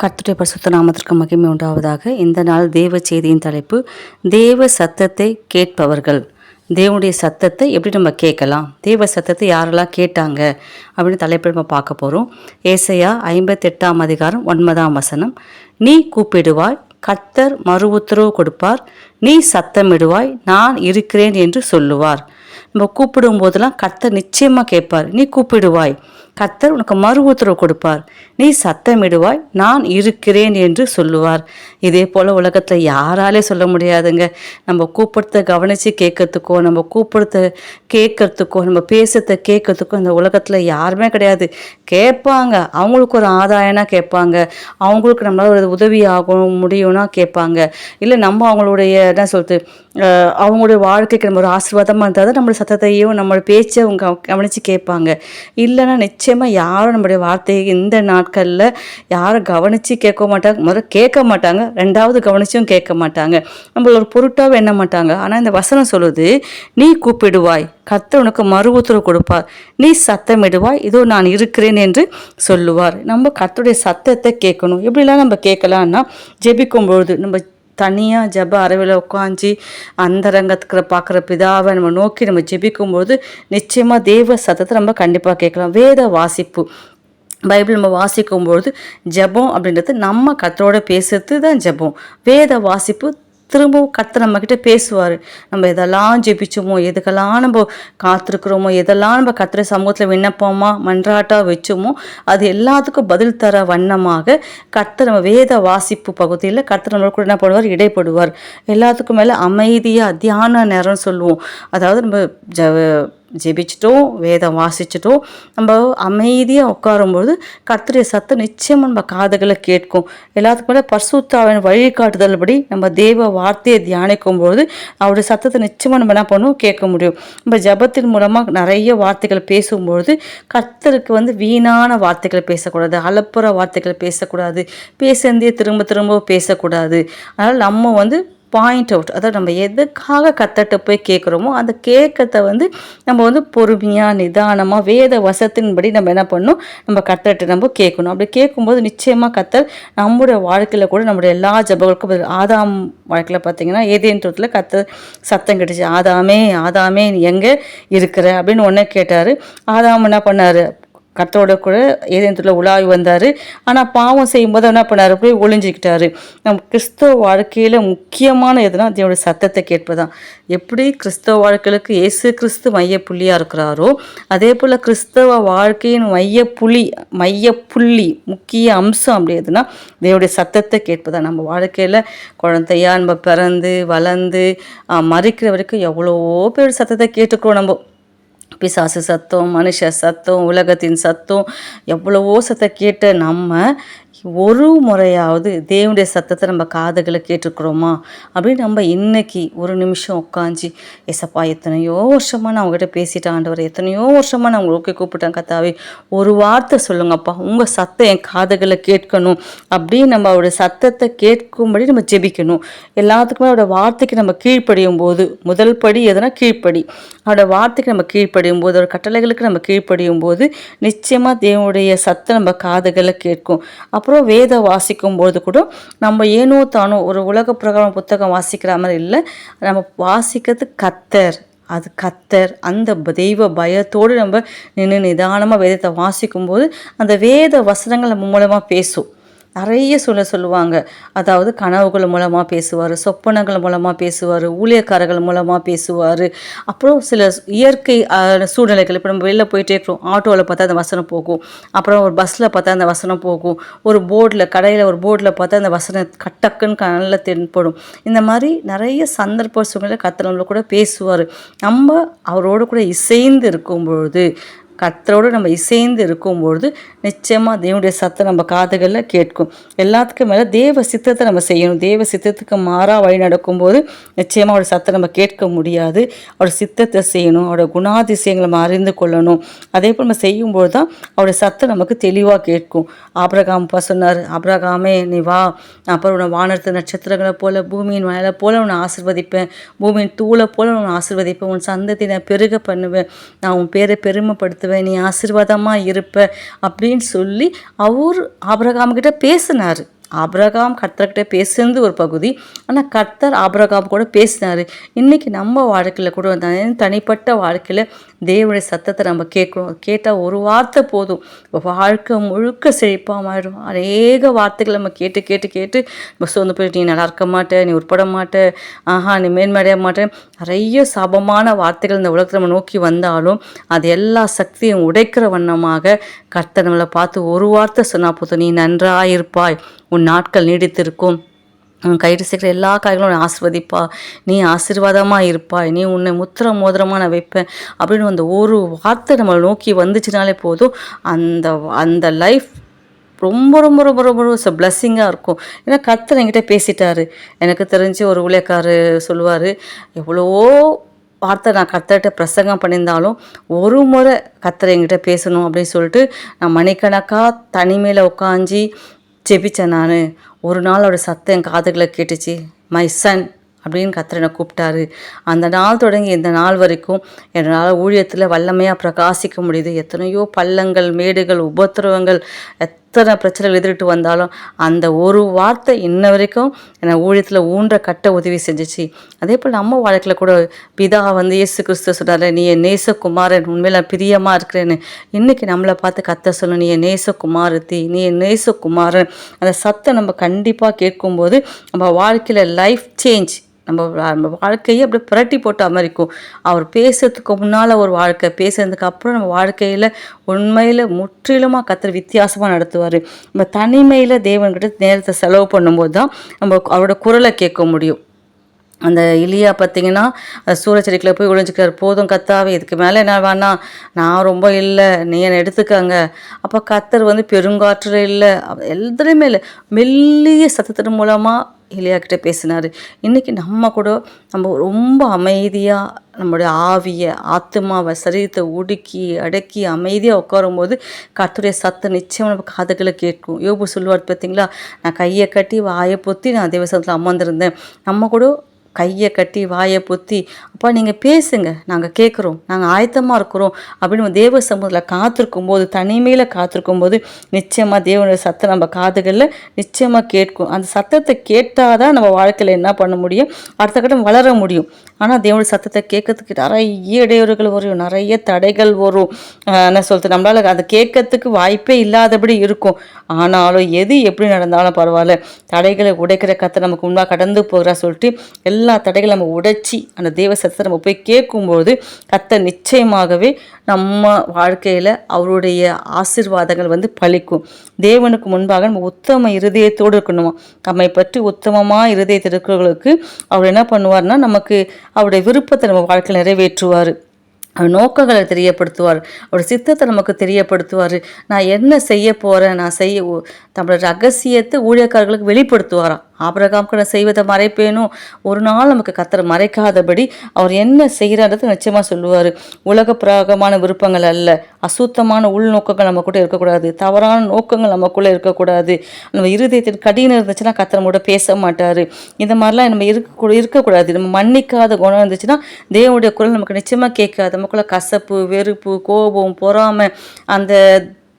கர்த்துடைய பரிசுத்த நாமத்திற்கு மகிமை உண்டாவதாக. இந்த நாள் தேவ செய்தியின் தலைப்பு தேவ சத்தத்தை கேட்பவர்கள். தேவனுடைய சத்தத்தை எப்படி நம்ம கேட்கலாம்? தேவ சத்தத்தை யாரெல்லாம் கேட்டாங்க? அப்படின்னு தலைப்பில் நம்ம பார்க்க போகிறோம் ஏசையா ஐம்பத்தெட்டாம் அதிகாரம் ஒன்பதாம் வசனம். நீ கூப்பிடுவாய் கர்த்தர் மறு உத்தரவு கொடுப்பார். நீ சத்தமிடுவாய் நான் இருக்கிறேன் என்று சொல்லுவார். நம்ம கூப்பிடும் போதெல்லாம் கர்த்தர் நிச்சயமாக கேட்பார். நீ கூப்பிடுவாய் கர்த்தர் உனக்கு மறு உத்தரவு கொடுப்பார். நீ சத்தமிடுவாய் நான் இருக்கிறேன் என்று சொல்லுவார். இதே போல் உலகத்தில் யாராலே சொல்ல முடியாதுங்க. நம்ம கூப்பிடுத்த கவனித்து கேட்கறதுக்கோ நம்ம கூப்பிடுறத கேட்கறதுக்கோ நம்ம பேசுறத கேட்கறதுக்கோ இந்த உலகத்தில் யாருமே கிடையாது. கேட்பாங்க. அவங்களுக்கு ஒரு ஆதாயம்னா கேட்பாங்க. அவங்களுக்கு நம்மளால் ஒரு உதவி ஆகும் முடியும்னா கேட்பாங்க. இல்லை நம்ம அவங்களுடைய என்ன சொல்கிறது அவங்களுடைய வாழ்க்கைக்கு நம்ம ஒரு ஆசீர்வாதமாக இருந்தால் தான் நம்மளோட சத்தத்தையும் நம்மளோட பேச்சை அவங்க கவனித்து கேட்பாங்க. இல்லைன்னா நிச்சயம் நிச்சயமாக யாரும் நம்முடைய வார்த்தையை இந்த நாட்களில் யாரும் கவனித்து கேட்க மாட்டாங்க. முதல்ல கேட்க மாட்டாங்க. ரெண்டாவது கவனிச்சும் கேட்க மாட்டாங்க. நம்மள ஒரு பொருட்டாக எண்ண மாட்டாங்க. ஆனால் இந்த வசனம் சொல்லுது நீ கூப்பிடுவாய் கர்த்தர் உனக்கு மறு உத்தரவு கொடுப்பார். நீ சத்தமிடுவாய் இதோ நான் இருக்கிறேன் என்று சொல்லுவார். நம்ம கர்த்தருடைய சத்தத்தை கேட்கணும். எப்படிலாம் நம்ம கேட்கலான்னா ஜெபிக்கும் பொழுது நம்ம தனியாக ஜப அறவில் உட்காந்து அந்த ரங்கத்துக்கு பார்க்குற பிதாவை நம்ம நோக்கி நம்ம ஜெபிக்கும்போது நிச்சயமாக தேவ சத்தத்தை நம்ம கண்டிப்பாக கேட்கலாம். வேத வாசிப்பு. பைபிள் நம்ம வாசிக்கும்பொழுது ஜெபம் அப்படின்றது நம்ம கத்தரோட பேசுறது தான் ஜெபம். வேத வாசிப்பு திரும்பவும் கத்து நம்மக்கிட்ட பேசுவார். நம்ம எதெல்லாம் ஜெபிச்சோமோ எதுக்கெல்லாம் நம்ம காத்திருக்கிறோமோ எதெல்லாம் நம்ம கத்துற சமூகத்தில் விண்ணப்பமா மன்றாட்டாக வச்சோமோ அது எல்லாத்துக்கும் பதில் தர வண்ணமாக கத்து நம்ம வேத வாசிப்பு பகுதியில் கத்து நம்ம கூட என்ன பண்ணுவார்? இடைப்படுவார். எல்லாத்துக்கும் மேலே அமைதியாக தியான நேரம்னு சொல்லுவோம். அதாவது நம்ம ஜ ஜெபிச்சிட்டோம் வேதம் வாசிச்சிட்டோம் நம்ம அமைதியாக உட்காரும்போது கர்த்தருடைய சத்தம் நிச்சயமாக நம்ம காதுகளை கேட்கும். எல்லாத்துக்கும் மேலே வழிகாட்டுதல் வழிகாட்டுதல்படி நம்ம தேவ வார்த்தையை தியானிக்கும் பொழுது அவருடைய சத்தத்தை நிச்சயமாக நம்ம என்ன பண்ணுவோம்? கேட்க முடியும். நம்ம ஜபத்தின் மூலமாக நிறைய வார்த்தைகள் பேசும்பொழுது கர்த்தருக்கு வந்து வீணான வார்த்தைகள் பேசக்கூடாது அலப்புற வார்த்தைகள் பேசக்கூடாது பேசந்தே திரும்ப திரும்ப பேசக்கூடாது. அதனால் நம்ம வந்து பாயிண்ட் அவுட் அதாவது நம்ம எதுக்காக கத்தட்ட போய் கேட்குறோமோ அந்த கேட்கறத வந்து நம்ம வந்து பொறுமையாக நிதானமாக வேத வசத்தின்படி நம்ம என்ன பண்ணணும்? நம்ம கத்தட்ட நம்ம கேட்கணும் அப்படி கேட்கும்போது நிச்சயமாக கத்தர் நம்முடைய வாழ்க்கையில் கூட நம்முடைய எல்லா ஜபங்களுக்கும் ஆதாம் வாழ்க்கையில் பார்த்தீங்கன்னா ஏதேன்றத்தில் கத்த சத்தம் கிடைச்சு ஆதாமே ஆதாமே நீ எங்கே இருக்கிற? அப்படின்னு ஒன்றே கேட்டார். ஆதாம் என்ன பண்ணார்? கர்த்தரோட கூட ஏதேனத்தில் உலாவி வந்தார். ஆனால் பாவம் செய்யும்போது என்ன பண்ணார்? போய் ஒளிஞ்சிக்கிட்டாரு. நம்ம கிறிஸ்தவ வாழ்க்கையில் முக்கியமான எதுனா தேவனுடைய சத்தத்தை கேட்பதான் எப்படி கிறிஸ்தவ வாழ்க்கைகளுக்கு இயேசு கிறிஸ்து மையப்புள்ளியாக இருக்கிறாரோ அதே போல் கிறிஸ்தவ வாழ்க்கையின் மையப்புள்ளி மையப்புள்ளி முக்கிய அம்சம் அப்படி எதுனா தேவனுடைய சத்தத்தை கேட்பதான் நம்ம வாழ்க்கையில் குழந்தையா நம்ம பிறந்து வளர்ந்து மறிக்கிற வரைக்கும் எவ்வளவோ பேர் சத்தத்தை கேட்டுக்கிறோம் நம்ம. பிசாசு சத்தம் மனுஷ சத்தம் உலகத்தின் சத்தம் எவ்வளவோ சத்தம் கேட்ட நம்ம ஒரு முறையாவது தேவனுடைய சத்தத்தை நம்ம காதுகளை கேட்டிருக்கிறோமா? அப்படின்னு நம்ம இன்னைக்கு ஒரு நிமிஷம் உட்காந்து எசப்பா எத்தனையோ வருஷமாக நான் உங்ககிட்ட பேசிட்டேன் ஆண்டவர் எத்தனையோ வருஷமாக நான் உங்களுக்கு கூப்பிட்டேன் கத்தாவே. ஒரு வார்த்தை சொல்லுங்கப்பா உங்கள் சத்தம் என் காதுகளை கேட்கணும் அப்படின்னு நம்ம அவருடைய சத்தத்தை கேட்கும்படி நம்ம ஜெபிக்கணும். எல்லாத்துக்குமே அவரோட வார்த்தைக்கு நம்ம கீழ்ப்படியும் போது முதல் படி எதுனா கீழ்ப்படி. அவரோட வார்த்தைக்கு நம்ம கீழ்ப்படியும் போது அவரோட கட்டளைகளுக்கு நம்ம கீழ்ப்படியும் போது நிச்சயமாக தேவனுடைய சத்தம் நம்ம காதுகளை கேட்கும். அப்போ அப்புறம் வேதம் வாசிக்கும் போது கூட நம்ம ஏனோ தானோ ஒரு உலக பிரகாரம் புத்தகம் வாசிக்கிற மாதிரி இல்லை. நம்ம வாசிக்கிறது கத்தர். அது கத்தர். அந்த தெய்வ பயத்தோடு நம்ம நின்று நிதானமாக வேதத்தை வாசிக்கும்போது அந்த வேத வசனங்கள் நம்ம மூலமாக பேசும். நிறைய சொல்ல சொல்லுவாங்க. அதாவது கனவுகள் மூலமாக பேசுவார் சொப்பனங்கள் மூலமாக பேசுவார் ஊழியக்காரர்கள் மூலமாக பேசுவார். அப்புறம் சில இயற்கை சூழ்நிலைகள். இப்போ நம்ம வெளில போயிட்டே இருக்கிறோம். ஆட்டோவில் பார்த்தா அந்த வசனம் போகும். அப்புறம் ஒரு பஸ்ஸில் பார்த்தா அந்த வசனம் போகும். ஒரு போர்டில் கடையில் ஒரு போர்டில் பார்த்தா அந்த வசனம் கட்டக்குன்னு நல்லா தென்படும். இந்த மாதிரி நிறைய சந்தர்ப்ப சூழ்நிலை கத்திரவங்கள கூட பேசுவார். நம்ம அவரோட கூட இசைந்து இருக்கும் பொழுது கத்தரோடு நம்ம இசைந்து இருக்கும்பொழுது நிச்சயமாக தேவனுடைய சத்தம் நம்ம காதுகளில் கேட்கும். எல்லாத்துக்கும் மேலே தேவ சித்தத்தை நம்ம செய்யணும். தேவ சித்தத்துக்கு மாறாக வழி நடக்கும்போது நிச்சயமாக அவரோட சத்தம் நம்ம கேட்க முடியாது. அவரோட சித்தத்தை செய்யணும். அவரோட குணாதிசயங்களை நம்ம அறிந்து கொள்ளணும். அதே போல் நம்ம செய்யும்போது தான் அவரோட சத்தம் நமக்கு தெளிவாக கேட்கும். ஆபிரகாம் அப்பா சொன்னார் ஆபிரகாமே நீ வா. அப்புறம் உன்னை வானத்து நட்சத்திரங்களை போல பூமியின் வயலை போல உன்னை ஆசிர்வதிப்பேன். பூமியின் தூளை போல உன்னை ஆசிர்வதிப்பேன். உன் சந்ததி நான் பெருக பண்ணுவேன். நான் உன் பேரை பெருமைப்படுத்துவேன். நீ ஆசீர்வாதமாக இருப்ப அப்படின்னு சொல்லி அவர் ஆபரகாம்கிட்ட பேசினார். ஆபிரகாம் கர்த்தர்கிட்ட பேசுனது ஒரு பகுதி. ஆனால் கர்த்தர் ஆபிரகாம் கூட பேசினார். இன்றைக்கி நம்ம வாழ்க்கையில் கூட தனிப்பட்ட வாழ்க்கையில் தேவனுடைய சத்தத்தை நம்ம கேட்கணும். கேட்டால் ஒரு வார்த்தை போதும். வாழ்க்கை முழுக்க செழிப்பாக மாறிடும் அநேக வார்த்தைகளை நம்ம கேட்டு கேட்டு கேட்டு பஸ் வந்து போயிட்டு நீ நல்லா இருக்க மாட்டே நீ உட்பட மாட்டே. ஆஹா நீ மேன்மடைய மாட்டேன் நிறைய சாபமான வார்த்தைகள் இந்த உலகத்தை நம்ம நோக்கி வந்தாலும் அது எல்லா சக்தியும் உடைக்கிற வண்ணமாக கர்த்தனவளை பார்த்து ஒரு வார்த்தை சொன்னால் போதும். நீ நன்றாயிருப்பாய். உன் நாட்கள் நீடித்திருக்கும். கைட்டு சேர்க்குற எல்லா காய்களும் உன்னை ஆசிர்வதிப்பா. நீ ஆசீர்வாதமாக இருப்பாய். நீ உன்னை முத்திர மோதிரமாக நான் வைப்பேன். அப்படின்னு அந்த ஒரு வார்த்தை நம்மளை நோக்கி வந்துச்சுனாலே போதும் அந்த அந்த லைஃப் ரொம்ப ரொம்ப ரொம்ப ரொம்ப ரொம்ப பிளஸ்ஸிங்காக இருக்கும். ஏன்னா கத்தர் என்கிட்ட பேசிட்டாரு. எனக்கு தெரிஞ்சு ஒரு ஊழியக்காரு சொல்லுவார் எவ்வளவோ வார்த்தை நான் கத்தர்கிட்ட பிரசங்கம் பண்ணியிருந்தாலும் ஒரு முறை கத்தரை என்கிட்ட பேசணும் அப்படின்னு சொல்லிட்டு நான் மணிக்கணக்காக தனிமையில் உட்காந்து ஜெபித்தேன் நான். ஒரு நாள் அவரோட சத்தம் என் காதுகளை கேட்டுச்சு. மை சன் அப்படின்னு கத்திரனை கூப்பிட்டாரு. அந்த நாள் தொடங்கி இந்த நாள் வரைக்கும் என்னால் ஊழியத்தில் வல்லமையாக பிரகாசிக்க முடியுது. எத்தனையோ பள்ளங்கள் மேடுகள் உபத்திரவங்கள் எத்தனை பிரச்சனைகள் எதிர்ட்டு வந்தாலும் அந்த ஒரு வார்த்தை இன்ன வரைக்கும் என்னை ஊழியத்தில் ஊன்ற கட்ட உதவி செஞ்சுச்சு. அதே போல் நம்ம வாழ்க்கையில் கூட பிதா வந்து இயேசு கிறிஸ்து சொன்னார் நீ என் நேசகுமாரன் உண்மையில பிரியமாக இருக்கிறேன்னு. இன்னைக்கு நம்மளை பார்த்து கத்த சொல்லணும் நீ என் நேசகுமாரத்தி நீ என் நேசகுமாரன். அந்த சத்தம் நம்ம கண்டிப்பாக கேட்கும்போது நம்ம வாழ்க்கையில் லைஃப் சேஞ்ச் நம்ம நம்ம வாழ்க்கையை அப்படியே புரட்டி போட்ட மாதிரி இருக்கும். அவர் பேசுறதுக்கு முன்னால் ஒரு வாழ்க்கை பேசுறதுக்கு அப்புறம் நம்ம வாழ்க்கையில் உண்மையில் முற்றிலுமாக கத்தர் வித்தியாசமாக நடத்துவார். நம்ம தனிமையில் தேவன்கிட்ட நேரத்தை செலவு பண்ணும்போது தான் நம்ம அவரோட குரலை கேட்க முடியும். அந்த இலியா பார்த்தீங்கன்னா சூரச்செடிக்குள்ள போய் ஒழிஞ்சிக்கிறார் போதும் கத்தாவே இதுக்கு மேலே என்ன வேணாம் நான் ரொம்ப இல்லை நீ என்னை எடுத்துக்கங்க. அப்போ கத்தர் வந்து பெருங்காற்று இல்லை எல்லாத்துலேயுமே இல்லை. மெல்லிய சத்தத்தின் மூலமாக இலியா பேசினார். இன்றைக்கி நம்ம கூட நம்ம ரொம்ப அமைதியாக நம்மளுடைய ஆவியை ஆத்மாவை சரீரத்தை ஒடுக்கி அடக்கி அமைதியாக உட்காரும்போது கத்துடைய சத்தம் நிச்சயம் நம்ம காதுகளை கேட்கும். யோபு சொல்லுவார் பார்த்தீங்களா? நான் கையை கட்டி வாயை பொத்தி நான் தேவசத்தில் அமர்ந்திருந்தேன். நம்ம கூட கையை கட்டி வாயை பொத்தி அப்பா நீங்கள் பேசுங்க. நாங்கள் கேட்குறோம் நாங்கள் ஆயத்தமாக இருக்கிறோம். அப்படின்னு நம்ம தேவ சமூகத்தில் காத்திருக்கும் போது தனிமையில் காத்திருக்கும் போது நிச்சயமாக தேவனுடைய சத்தம் நம்ம காதுகளில் நிச்சயமாக கேட்கும். அந்த சத்தத்தை கேட்டால் தான் நம்ம வாழ்க்கையில் என்ன பண்ண முடியும்? அடுத்த கட்டம் வளர முடியும். ஆனால் தேவனுடைய சத்தத்தை கேட்கறதுக்கு நிறைய இடையூறுகள் வரும். நிறைய தடைகள் வரும். என்ன சொல்றது? நம்மளால அதை கேட்கறதுக்கு வாய்ப்பே இல்லாதபடி இருக்கும். ஆனாலும் எது எப்படி நடந்தாலும் பரவாயில்ல. தடைகளை உடைக்கிற கத்தை நமக்கு முன்பாக கடந்து போகிறா சொல்லிட்டு எல்லா தடைகளை நம்ம உடைச்சி அந்த தேவ சத்தத்தை நம்ம போய் கேட்கும்போது கத்தை நிச்சயமாகவே நம்ம வாழ்க்கையில் அவருடைய ஆசீர்வாதங்கள் வந்து பழிக்கும் தேவனுக்கு முன்பாக நம்ம உத்தம இருதயத்தோடு இருக்கணுமா? நம்மை பற்றி உத்தமமாக இருதயத்தில் இருக்கிறவர்களுக்கு அவர் என்ன பண்ணுவார்னா நமக்கு அவருடைய விருப்பத்தை நம்ம வாழ்க்கையில் நிறைவேற்றுவார். அவர் நோக்கங்களை தெரியப்படுத்துவார். அவர் சித்தத்தை நமக்கு தெரியப்படுத்துவார். நான் என்ன செய்ய போகிறேன் நான் செய்ய உ- தம்மோட ரகசியத்தை ஊழியக்காரர்களுக்கு வெளிப்படுத்துவாராம். ஆபிரகாம்க்கு நான் செய்வதை மறைப்பேனும் ஒரு நாள் நமக்கு கத்தரை மறைக்காதபடி அவர் என்ன செய்கிறாரது நிச்சயமாக சொல்லுவார். உலக பிராகமான விருப்பங்கள் அல்ல. அசுத்தமான உள்நோக்கங்கள் நம்ம கூட இருக்கக்கூடாது. தவறான நோக்கங்கள் நமக்குள்ளே இருக்கக்கூடாது. நம்ம இருதயத்தின் கடினம் இருந்துச்சுன்னா கத்தரை கூட பேச மாட்டார். இந்த மாதிரிலாம் நம்ம இருக்க இருக்கக்கூடாது. நம்ம மன்னிக்காத குணம் இருந்துச்சுன்னா தேவனுடைய குரல் நமக்கு நிச்சயமாக கேட்காது. நமக்குள்ள கசப்பு வெறுப்பு கோபம் பொறாமை அந்த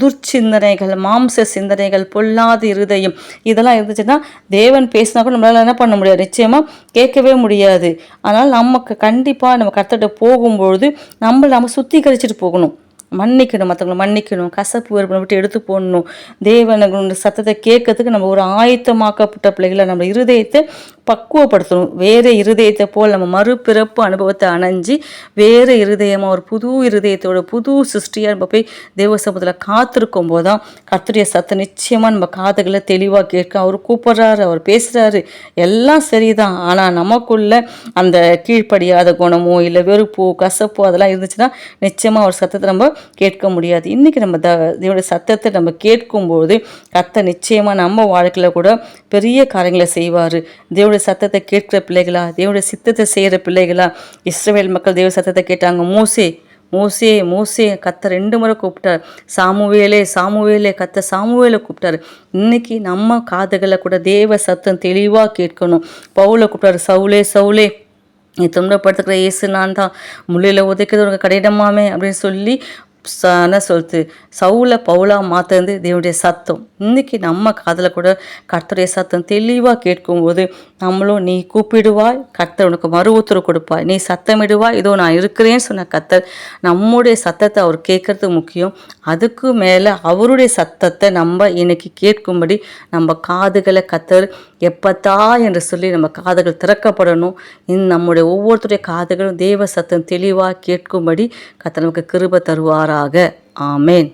துர்ச்சிந்தனைகள் மாம்ச சிந்தனைகள் பொல்லாத இருதயம். இதெல்லாம் இருந்துச்சுன்னா தேவன் பேசினா கூட நம்மளால் என்ன பண்ண முடியாது. நிச்சயமாக கேட்கவே முடியாது. அதனால் நமக்கு கண்டிப்பாக நம்ம கர்த்தர்கிட்ட போகும்பொழுது நம்மளை நம்ம சுத்திகரிச்சுட்டு போகணும். மன்னிக்கணும் மற்றவங்களை மன்னிக்கணும் கசப்பு வெறுப்பு விட்டு எடுத்து போடணும். தேவனுடைய சத்தத்தை கேட்கறதுக்கு நம்ம ஒரு ஆயத்தமாக்கப்பட்ட பிள்ளைகளை நம்ம இருதயத்தை பக்குவப்படுத்தணும். வேறு இருதயத்தை போல் நம்ம மறுபிறப்பு அனுபவத்தை அணைஞ்சு வேறு இருதயமாக ஒரு புது இருதயத்தோட புது சிருஷ்டியாக நம்ம போய் தேவ சமூகத்தில் காத்திருக்கும் போது தான் கத்துடைய சத்தம் நிச்சயமாக நம்ம காதுகளை தெளிவாக கேட்க அவர் கூப்பிட்றாரு அவர் பேசுகிறாரு எல்லாம் சரிதான். ஆனால் நமக்குள்ள அந்த கீழ்ப்படியாத குணமோ இல்லை வெறுப்போ கசப்போ அதெல்லாம் இருந்துச்சுன்னா நிச்சயமாக அவர் சத்தத்தை நம்ம கேட்க முடியாது. இன்றைக்கி நம்ம த தேவனுடைய சத்தத்தை நம்ம கேட்கும்போது கத்த நிச்சயமாக நம்ம வாழ்க்கையில் கூட பெரிய காரியங்களை செய்வார். தேவனுடைய சத்தத்தை கேட்கிற பிள்ளைகளா தேவனுடைய சித்தத்தை செய்கிற பிள்ளைகளா இஸ்ரேல் மக்கள் தேவ சத்தத்தை கேட்டாங்க மோசே மோசே மோசே. கத்த ரெண்டு முறை கூப்பிட்டார். சாமுவேலே சாமுவேலே கத்த சாமுவேலை கூப்பிட்டாரு. இன்னைக்கு நம்ம காதுகளை கூட தேவ சத்தம் தெளிவாக கேட்கணும். பவுலை கூப்பிட்டாரு சவுலே சவுலே நீ துன்பப்படுத்துக்கிற இயேசு நான் தான். முள்ளில் உதைக்கிறது உனக்கு கடினமாமே அப்படின்னு சொல்லி என்ன சொல்லுது சவுல பவுலாக மாற்றுறது தேவனுடைய சத்தம். இன்றைக்கி நம்ம காதில் கூட கர்த்தருடைய சத்தம் தெளிவாக கேட்கும்போது நம்மளும் நீ கூப்பிடுவாய் கர்த்தர் உனக்கு மறு உத்தரவு கொடுப்பாய் நீ சத்தமிடுவாய் இதோ நான் இருக்கிறேன்னு சொன்ன கர்த்தர் நம்முடைய சத்தத்தை அவர் கேட்கறது முக்கியம். அதுக்கு மேலே அவருடைய சத்தத்தை நம்ம இன்னைக்கு கேட்கும்படி நம்ம காதுகளை கத்தர் எப்பத்தா என்று சொல்லி நம்ம காதுகள் திறக்கப்படணும். இன் நம்முடைய ஒவ்வொருத்தருடைய காதுகளும் தேவ சத்தம் தெளிவாக கேட்கும்படி கத்தர் நமக்கு கிருப தருவார் தருவாராக ஆமேன்.